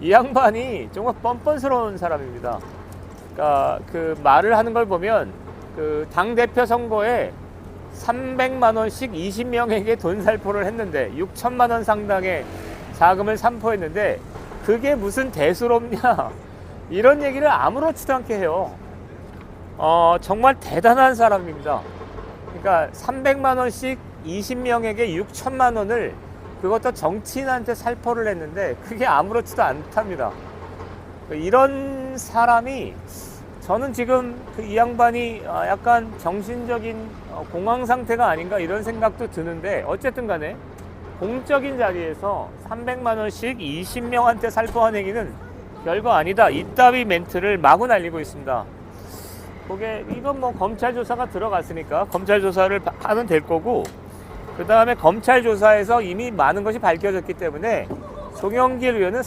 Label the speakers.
Speaker 1: 이 양반이 정말 뻔뻔스러운 사람입니다. 그러니까 그 말을 하는 걸 보면 그 당 대표 선거에 300만 원씩 20명에게 돈 살포를 했는데 6천만 원 상당의 자금을 산포했는데 그게 무슨 대수롭냐 이런 얘기를 아무렇지도 않게 해요. 어 정말 대단한 사람입니다. 그러니까 300만 원씩 20명에게 6천만 원을 그것도 정치인한테 살포를 했는데 그게 아무렇지도 않답니다. 이런 사람이 저는 지금 그 이 양반이 어, 약간 정신적인 어, 공황 상태가 아닌가 이런 생각도 드는데 어쨌든 간에 공적인 자리에서 300만 원씩 20명한테 살포한 얘기는 별거 아니다. 이따위 멘트를 마구 날리고 있습니다. 그게 이건 뭐 검찰 조사가 들어갔으니까 검찰 조사를 바- 하면 될 거고 그 다음에 검찰 조사에서 이미 많은 것이 밝혀졌기 때문에 송영길 의원은